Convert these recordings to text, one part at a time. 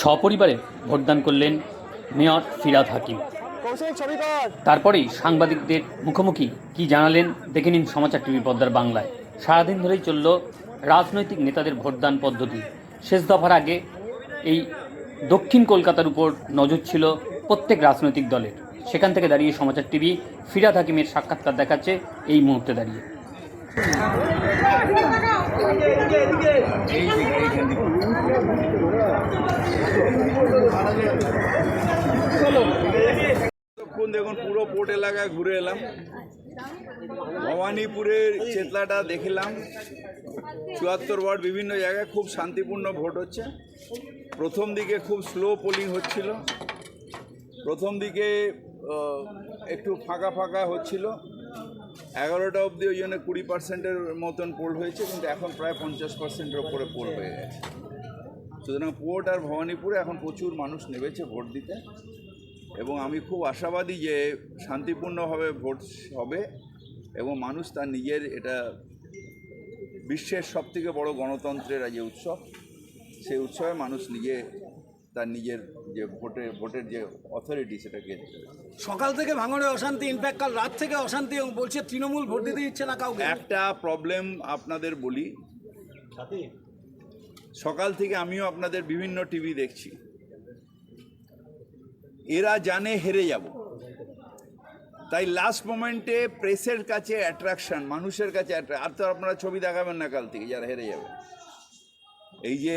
সপরিবারে ভোটদান করলেন মেয়র ফিরাদ হাকিম। তারপরেই সাংবাদিকদের মুখোমুখি কি জানালেন দেখে নিন সমাচার টিভি পদ্মার বাংলায়। সারাদিন ধরেই চলল রাজনৈতিক নেতাদের ভোটদান পদ্ধতি। শেষ দফার আগে এই দক্ষিণ কলকাতার উপর নজর ছিল প্রত্যেক রাজনৈতিক দলের। সেখান থেকে দাঁড়িয়ে সমাচার টিভি ফিরাদ হাকিমের সাক্ষাৎকার দেখাচ্ছে এই মুহূর্তে দাঁড়িয়ে। দেখুন পুরো পোর্ট এলাকায় ঘুরে এলাম। ভবানীপুরের চেতলাটা দেখলাম। চুয়াত্তর ওয়ার্ড বিভিন্ন জায়গায় খুব শান্তিপূর্ণ ভোট হচ্ছে। প্রথম দিকে খুব স্লো পোলিং হচ্ছিল। প্রথম দিকে একটু ফাঁকা ফাঁকা হচ্ছিল। এগারোটা অবধি ওই জন্য কুড়ি পার্সেন্টের মতন পোল হয়েছে, কিন্তু এখন প্রায় পঞ্চাশ পার্সেন্টের ওপরে পোল হয়ে গেছে। সুতরাং পোর্ট আর ভবানীপুরে এখন প্রচুর মানুষ নেমেছে ভোট দিতে। এবং আমি খুব আশাবাদী যে শান্তিপূর্ণভাবে ভোট হবে এবং মানুষ তার নিজের এটা বিশ্বের সবথেকে বড় গণতন্ত্রের যে উৎসব সেই উৎসবে মানুষ নিজে তার নিজের যে ভোটে ভোটের যে অথরিটি সেটাকে সকাল থেকে ভাঙড়ে অশান্তি ইনফ্যাক্ট কাল রাত থেকে অশান্তি এবং বলছে তৃণমূল ভোট দিতে দিচ্ছে না কাউকে। একটা প্রবলেম আপনাদের বলি। সকাল থেকে আমিও আপনাদের বিভিন্ন টিভি দেখছি। এরা জানে হেরে যাব। তাই লাস্ট মোমেন্টে প্রেসের কাছে অ্যাট্রাকশন মানুষের কাছে আর তো আপনারা ছবি দেখাবেন না কাল থেকে, যারা হেরে যাবে। এই যে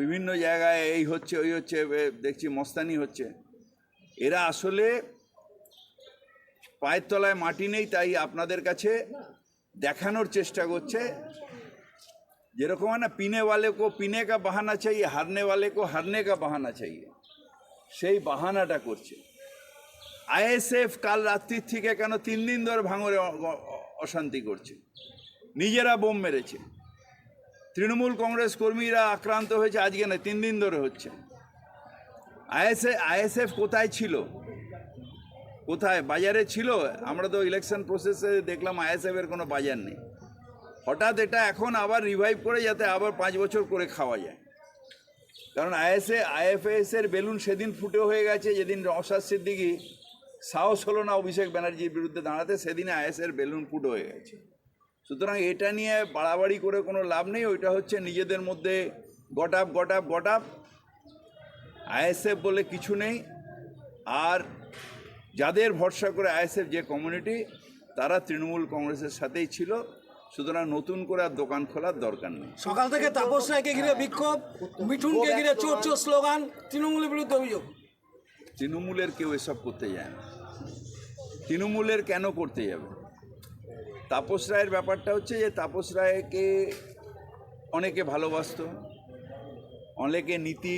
বিভিন্ন জায়গায় এই হচ্ছে, ওই হচ্ছে দেখছি মস্তানি হচ্ছে। এরা আসলে পায়ের তলায় মাটি নেই, তাই আপনাদের কাছে দেখানোর চেষ্টা করছে। যেরকম है ना पीने वाले को पीने का बहाना चाहिए हारने वाले को हारने का बहाना चाहिए সেই বাহানাটা করছে আইএসএফ কাল রাত্রির থেকে কেন তিন দিন ধরে ভাঙরে অ- অ- অশান্তি করছে নিজেরা বোম মেরেছে তৃণমূল কংগ্রেস কর্মীরা আক্রান্ত হয়েছে আজকে না তিন দিন ধরে হচ্ছে আইএসএ আইএসএফ কোথায় ছিল কোথায় বাজারে ছিল আমরা তো ইলেকশন প্রসেসে দেখলাম আইএসএফ এর কোনো বাজার নেই হঠাৎ এটা এখন আবার রিভাইভ করে যাতে আবার পাঁচ বছর করে খাওয়া যায়। কারণ আইএসএ, আইএফএস এর বেলুন সেদিন ফুটে হয়ে গেছে, যেদিন রসাদ সিদ্দিকি, সাহস হলো না অভিষেক ব্যানার্জির বিরুদ্ধে দাঁড়াতে, সেদিনে আইএস এর বেলুন ফুটো হয়ে গেছে। সুতরাং এটা নিয়ে বাড়াবাড়ি করে কোনো লাভ নেই, ওইটা হচ্ছে নিজেদের মধ্যে got up got up got up ISF বলে কিছু নেই, আর যাদের ভরসা করে আইএসএফ যে কমিউনিটি তারা তৃণমূল কংগ্রেসের সাথেই ছিল। সুতরাং নতুন করে আর দোকান খোলার দরকার নেই। সকাল থেকে তাপস রায়কে ঘিরে বিক্ষোভ মিঠুনকে ঘিরে চোর চোর স্লোগান তৃণমূলের বিরুদ্ধে অভিযোগ। তৃণমূলের কেউ এসব করতে যায় না। তৃণমূলের কেন করতে যাবে? তাপস রায়ের ব্যাপারটা হচ্ছে যে তাপস রায়কে অনেকে ভালোবাসতো অনেকে নীতি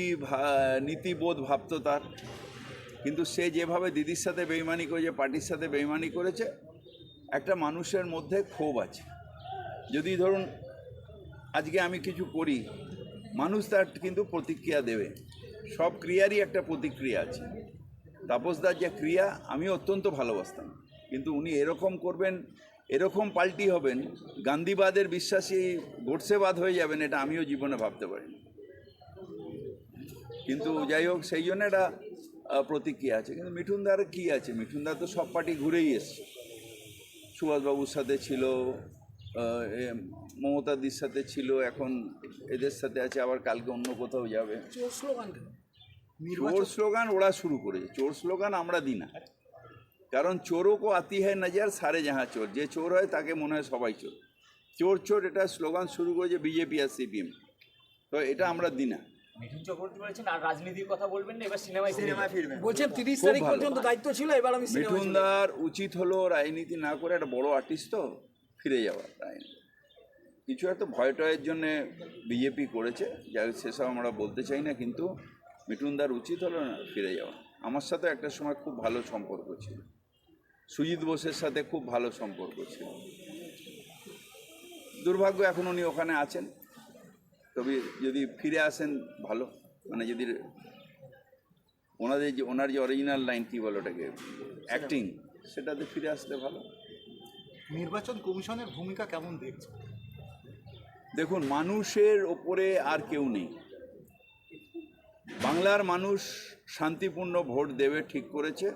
নীতিবোধ ভাবতো তার। কিন্তু সে যেভাবে দিদির সাথে বেইমানি করেছে পার্টির সাথে বেইমানি করেছে একটা মানুষের মধ্যে ক্ষোভ আছে। যদি ধরুন, আজকে আমি কিছু করি, মানুষ তার কিন্তু প্রতিক্রিয়া দেবে। সব ক্রিয়ারই একটা প্রতিক্রিয়া আছে। তাপসদার যে ক্রিয়া, আমি অত্যন্ত ভালোবাসতাম। কিন্তু উনি এরকম করবেন, এরকম পাল্টি হবেন, গান্ধীবাদের বিশ্বাসী গোডসেবাদ হয়ে যাবেন, এটা আমিও জীবনে ভাবতে পারিনি। কিন্তু যাই হোক, সেই জন্য একটা প্রতিক্রিয়া আছে। কিন্তু মিঠুনদার কী আছে? মিঠুনদার তো সব পার্টি ঘুরেই এসছে। সুভাষবাবুর সাথে ছিল মমতাদির সাথে ছিল এখন এদের সাথে আছে আবার কালকে অন্য কোথাও যাবে। চোর স্লোগান চোর স্লোগান ওরা শুরু করেছে। চোর স্লোগান আমরা দিই না। কারণ চোরও কো আতি হয় নজর সারে যাহা চোর। যে চোর হয় তাকে মনে হয় সবাই চোর। চোর চোর এটা স্লোগান শুরু করেছে বিজেপি আর সিপিএম। তো এটা আমরা দিই না। মিঠুন চক্রবর্তী বলেছেন আর রাজনীতির কথা বলবেন না এবার সিনেমায় সিনেমায় ফিরবেন। বলছেন তিরিশ তারিখ পর্যন্ত দায়িত্ব ছিল এবার আমি। মিঠুনদার উচিত হলো রাজনীতি না করে একটা বড় আর্টিস্ট তো। ফিরে যাওয়া রাজনীতি কিছু একটা ভয় টয়ের জন্য বিজেপি করেছে যাই সেসব আমরা বলতে চাই না কিন্তু মিঠুনদার উচিত হলো না ফিরে যাওয়া। আমার সাথে একটা সময় খুব ভালো সম্পর্ক ছিল। সুজিত বোসের সাথে খুব ভালো সম্পর্ক ছিল। দুর্ভাগ্য এখন উনি ওখানে আছেন। তবে যদি ফিরে আসেন ভালো। মানে যদি ওনাদের যে ওনার যে অরিজিনাল লাইন কী বলে ওটাকে? অ্যাক্টিং সেটাতে ফিরে আসলে ভালো। নির্বাচন কমিশনের ভূমিকা কেমন দেখছে? দেখুন, মানুষের ওপরে আর কেউ নেই। বাংলার মানুষ শান্তিপূর্ণ ভোট দেবে ঠিক করেছে,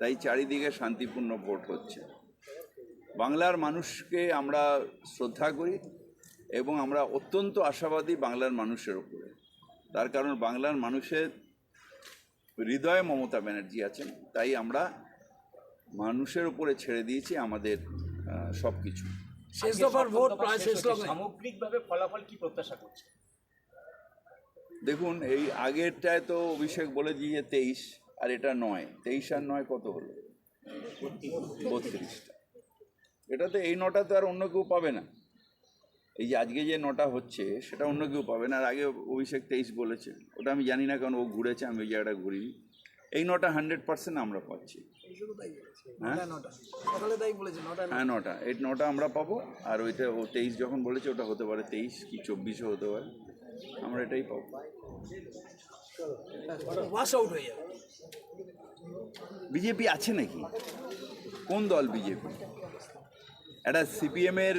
তাই চারিদিকে শান্তিপূর্ণ ভোট হচ্ছে। বাংলার মানুষকে আমরা শ্রদ্ধা করি এবং আমরা অত্যন্ত আশাবাদী বাংলার মানুষের ওপরে। তার কারণ, বাংলার মানুষের হৃদয়ে মমতা ব্যানার্জি আছেন, তাই আমরা মানুষের উপরে ছেড়ে দিয়েছি আমাদের সব কিছু শেষ দফার ভোট প্রায় শেষ লগ্নে। সামগ্রিকভাবে ফলাফল কি প্রত্যাশা করছে? দেখুন এই আগেরটায় তো অভিষেক বলে দিয়ে তেইশ আর এটা নয়। তেইশ আর নয় কত হলো? বত্রিশটা। এটাতে এই নটা তো আর অন্য কেউ পাবে না। এই যে আজকে যে নটা হচ্ছে সেটা অন্য কেউ পাবে না। আর আগে অভিষেক তেইশ বলেছে। ওটা আমি জানি না কারণ ও ঘুরেছে আমি ওই জায়গাটা ঘুরিনি। এই নটা হান্ড্রেড পার্সেন্ট আমরা পাচ্ছি। নটা। হ্যাঁ নটা। এই নটা আমরা পাবো। আর ওইটা ও তেইশ যখন বলেছে ওটা হতে পারে তেইশ কি চব্বিশও হতে পারে। আমরা এটাই পাবো। হয়ে বিজেপি আছে নাকি? কোন দল বিজেপি? একটা সিপিএমের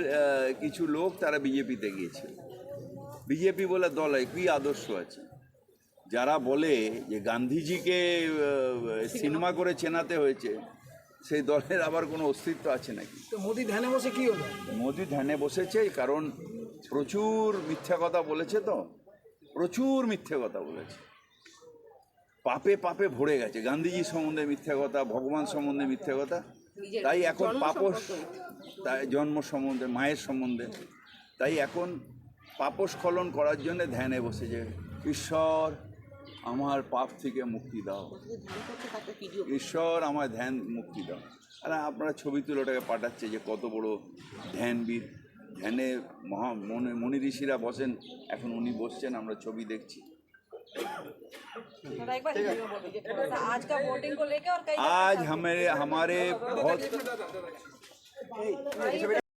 কিছু লোক তারা বিজেপিতে গিয়েছিল। বিজেপি বলে দলে কি আদর্শ আছে? যারা বলে যে গান্ধীজিকে সিনেমা করে চেনাতে হয়েছে সেই দলের আবার কোনো অস্তিত্ব আছে নাকি? তো মোদি ধ্যানে বসে কি হলো? মোদি ধ্যানে বসেছে কারণ প্রচুর মিথ্যা কথা বলেছে তো প্রচুর মিথ্যে কথা বলেছে। পাপে পাপে ভরে গেছে গান্ধীজি সম্বন্ধে মিথ্যা কথা ভগবান সম্বন্ধে মিথ্যা কথা তাই এখন পাপস তাই জন্ম সম্বন্ধে মায়ের সম্বন্ধে তাই এখন পাপস খলন করার জন্য ধ্যানে বসেছে। ঈশ্বর আমার পাপ থেকে মুক্তি দাও ঈশ্বর আমার ধ্যান মুক্তি দাও আর আপনারা ছবি তুলে ওটাকে পাঠাচ্ছে যে কত বড় ধ্যানবীর ধ্যানে মহা মনে মনি ঋষিরা বসেন এখন উনি বসছেন আমরা ছবি দেখছি थोड़ा एक बार हिंदी में बोल दीजिए थोड़ा सा आज का वोटिंग को लेके और कई आज हमें हमारे बहुत